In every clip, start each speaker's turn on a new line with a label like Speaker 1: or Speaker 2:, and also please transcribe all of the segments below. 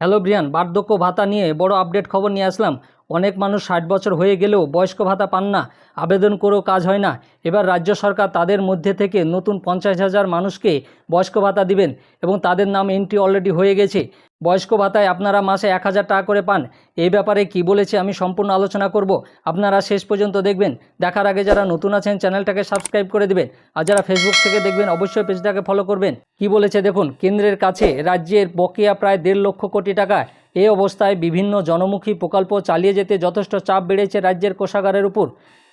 Speaker 1: Hello Brian বার্ধক্য ভাতা নিয়ে বড় আপডেট খবর নিয়ে আসলাম। অনেক মানুষ ষাট বছর হয়ে গেলেও বয়স্ক ভাতা পান না, আবেদন করেও কাজ হয় না। এবার রাজ্য সরকার তাদের মধ্যে থেকে নতুন পঞ্চাশ হাজার মানুষকে বয়স্ক ভাতা দিবেন এবং তাদের নাম এন্ট্রি অলরেডি হয়ে গেছে। বয়স্ক ভাতায় আপনারা মাসে এক হাজার টাকা করে পান। এই ব্যাপারে কি বলেছে আমি সম্পূর্ণ আলোচনা করব। আপনারা শেষ পর্যন্ত দেখবেন। দেখার আগে যারা নতুন আছেন চ্যানেলটাকে সাবস্ক্রাইব করে দিবেন। আর যারা ফেসবুক থেকে দেখবেন, অবশ্যই পেজটাকে ফলো করবেন। কি বলেছে দেখুন, কেন্দ্রের কাছে রাজ্যের বকেয়া প্রায় দেড় লক্ষ কোটি টাকা এই অবস্থায় বিভিন্ন জনমুখী প্রকল্প চালিয়ে যেতে যথেষ্ট চাপ বেড়েছে রাজ্যের কোষাগারের উপর।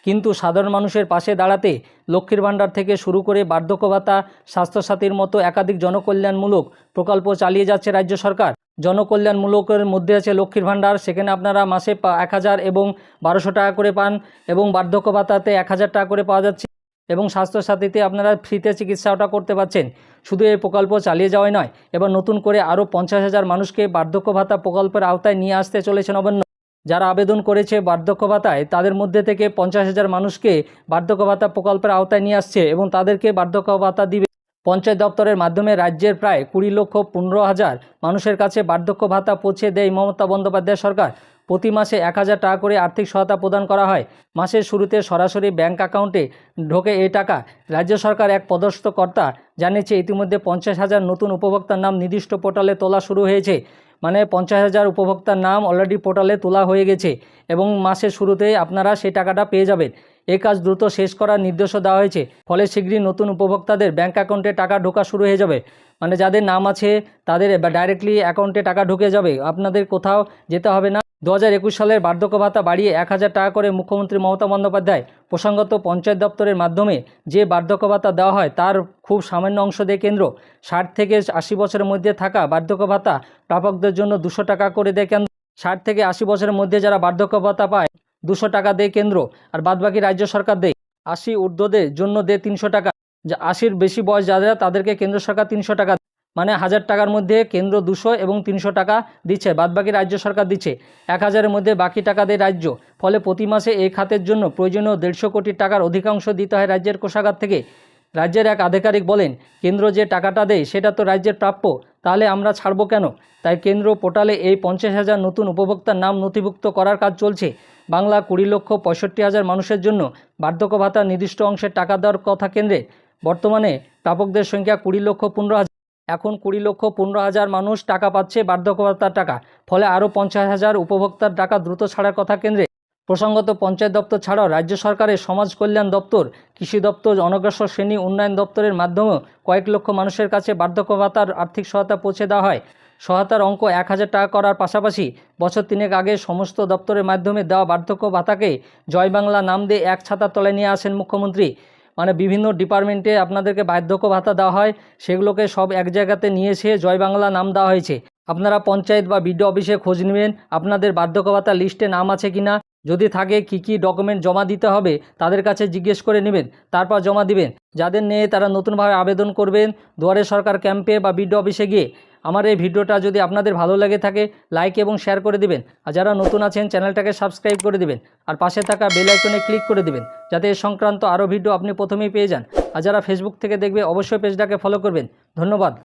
Speaker 1: কিন্তু সাধারণ মানুষের পাশে দাঁড়াতে লক্ষ্মীর ভাণ্ডার থেকে শুরু করে বার্ধক্য ভাতা স্বাস্থ্যসাথীর মতো একাধিক জনকল্যাণমূলক প্রকল্প চালিয়ে যাচ্ছে রাজ্য সরকার। জনকল্যাণমূলকের মধ্যে আছে লক্ষ্মীর ভাণ্ডার, সেখানে আপনারা মাসে এক হাজার এবং বারোশো টাকা করে পান এবং বার্ধক্য ভাতাতে এক হাজার টাকা করে পাওয়া যাচ্ছে। এবং স্বাস্থ্যসাথীতে আপনারা ফ্রিতে চিকিৎসাটা করতে পারছেন। শুধু এই প্রকল্প চালিয়ে যাওয়াই নয়, এবার নতুন করে আরও পঞ্চাশ হাজার মানুষকে বার্ধক্য ভাতা প্রকল্পের আওতায় নিয়ে আসতে চলেছেন অবন্য। যারা আবেদন করেছে বার্ধক্য ভাতায়, তাদের মধ্যে থেকে পঞ্চাশ হাজার মানুষকে বার্ধক্য ভাতা প্রকল্পের আওতায় নিয়ে আসছে এবং তাদেরকে বার্ধক্য ভাতা দিবে। পঞ্চায়েত দপ্তরের মাধ্যমে রাজ্যের প্রায় কুড়ি লক্ষ পনেরো হাজার মানুষের কাছে বার্ধক্য ভাতা পৌঁছে দেয় মমতা বন্দ্যোপাধ্যায় সরকার। প্রতি মাসে এক হাজার টাকা করে আর্থিক সহায়তা প্রদান করা হয়। মাসের শুরুতে সরাসরি ব্যাংক অ্যাকাউন্টে ঢোকে এই টাকা। রাজ্য সরকার এক পদস্থ কর্তা জানিয়েছে, ইতিমধ্যে পঞ্চাশ হাজার নতুন উপভোক্তার নাম নির্দিষ্ট পোর্টালে তোলা শুরু হয়েছে। মানে পঞ্চাশ হাজার উপভোক্তার নাম অলরেডি পোর্টালে তোলা হয়ে গেছে এবং মাসের শুরুতেই আপনারা সেই টাকাটা পেয়ে যাবেন। এ কাজ দ্রুত শেষ করার নির্দেশও দেওয়া হয়েছে। ফলে শীঘ্রই নতুন উপভোক্তাদের ব্যাঙ্ক অ্যাকাউন্টে টাকা ঢোকা শুরু হয়ে যাবে। মানে যাদের নাম আছে, তাদের ডাইরেক্টলি অ্যাকাউন্টে টাকা ঢুকে যাবে। আপনাদের কোথাও যেতে হবে না। দু হাজার একুশ সালের বার্ধক্য ভাতা বাড়িয়ে এক হাজার টাকা করে মুখ্যমন্ত্রী মমতা বন্দ্যোপাধ্যায় প্রসঙ্গত পঞ্চায়েত দপ্তরের মাধ্যমে যে বার্ধক্য ভাতা দেওয়া হয় তার খুব সামান্য অংশ দেয় কেন্দ্র ষাট থেকে আশি বছরের মধ্যে থাকা বার্ধক্য ভাতা প্রাপকদের জন্য দুশো টাকা করে দেয় কেন্দ্র। ষাট থেকে আশি বছরের মধ্যে যারা বার্ধক্য ভাতা পায়, দুশো টাকা দেয় কেন্দ্র আর বাদবাকি রাজ্য সরকার দেয়। আশি ঊর্ধ্বদের জন্য দেয় তিনশো টাকা। যা আশির বেশি বয়স যাদের তাদেরকে কেন্দ্র সরকার তিনশো টাকা মানে হাজার টাকার মধ্যে কেন্দ্র দুশো এবং তিনশো টাকা দিচ্ছে, বাদবাকি রাজ্য সরকার দিচ্ছে। এক হাজারের মধ্যে বাকি টাকা দেয় রাজ্য, ফলে প্রতি মাসে এই খাতের জন্য প্রয়োজনীয় দেড়শো কোটি টাকার অধিকাংশ দিতে হয় রাজ্যের কোষাগার থেকে। রাজ্যের এক আধিকারিক বলেন, কেন্দ্র যে টাকাটা দেয় সেটা তো রাজ্যের প্রাপ্য, তাহলে আমরা ছাড়বো কেন? তাই কেন্দ্র পোর্টালে এই পঞ্চাশ হাজার নতুন উপভোক্তার নাম নথিভুক্ত করার কাজ চলছে। বাংলা কুড়ি লক্ষ পঁয়ষট্টি হাজার মানুষের জন্য বার্ধক্য ভাতা নির্দিষ্ট অংশের টাকা দেওয়ার কথা কেন্দ্রে। বর্তমানে প্রাপকদের সংখ্যা কুড়ি লক্ষ পনেরো এখন কুড়ি লক্ষ পনেরো হাজার মানুষ টাকা পাচ্ছে বার্ধক্য ভাতার টাকা, ফলে আরও পঞ্চাশ হাজার উপভোক্তার টাকা দ্রুত ছাড়ার কথা কেন্দ্রে। প্রসঙ্গত, পঞ্চায়েত দপ্তর ছাড়াও রাজ্য সরকারের সমাজ কল্যাণ দপ্তর, কৃষি দপ্তর, অনগ্রসর শ্রেণি উন্নয়ন দপ্তরের মাধ্যমেও কয়েক লক্ষ মানুষের কাছে বার্ধক্য ভাতার আর্থিক সহায়তা পৌঁছে দেওয়া হয়। সহায়তার অঙ্ক এক হাজার টাকা করার পাশাপাশি বছর তিনেক আগে সমস্ত দপ্তরের মাধ্যমে দেওয়া বার্ধক্য ভাতাকে জয় বাংলা নাম দিয়ে এক ছাতার তলায় নিয়ে আসেন মুখ্যমন্ত্রী। মানে বিভিন্ন ডিপার্টমেন্টে আপনাদেরকে বার্ধক্য ভাতা দেওয়া হয়, সেগুলোকে সব এক জায়গাতে নিয়ে এসে জয় বাংলা নাম দেওয়া হয়েছে। আপনারা পঞ্চায়েত বা বিডিও অফিসে খোঁজ নেবেন, আপনাদের বার্ধক্য ভাতা লিস্টে নাম আছে কি না যদি থাকে কি কি ডকুমেন্ট জমা দিতে হবে, তাদের কাছে জিজ্ঞেস করে নেবেন, তারপর জমা দিবেন। যাদের নেই, তারা নতুনভাবে আবেদন করবেন, দুয়ারে সরকার ক্যাম্পে বা বিডিও অফিসে গিয়ে। আমার এই ভিডিওটা যদি আপনাদের ভালো লাগে থাকে লাইক এবং শেয়ার করে দিবেন। আর যারা নতুন আছেন, চ্যানেলটাকে সাবস্ক্রাইব করে দিবেন। আর পাশে থাকা বেল আইকনে ক্লিক করে দিবেন, যাতে এ সংক্রান্ত আরও ভিডিও আপনি প্রথমেই পেয়ে যান। আর যারা ফেসবুক থেকে দেখবে, অবশ্যই পেজটাকে ফলো করবেন। ধন্যবাদ।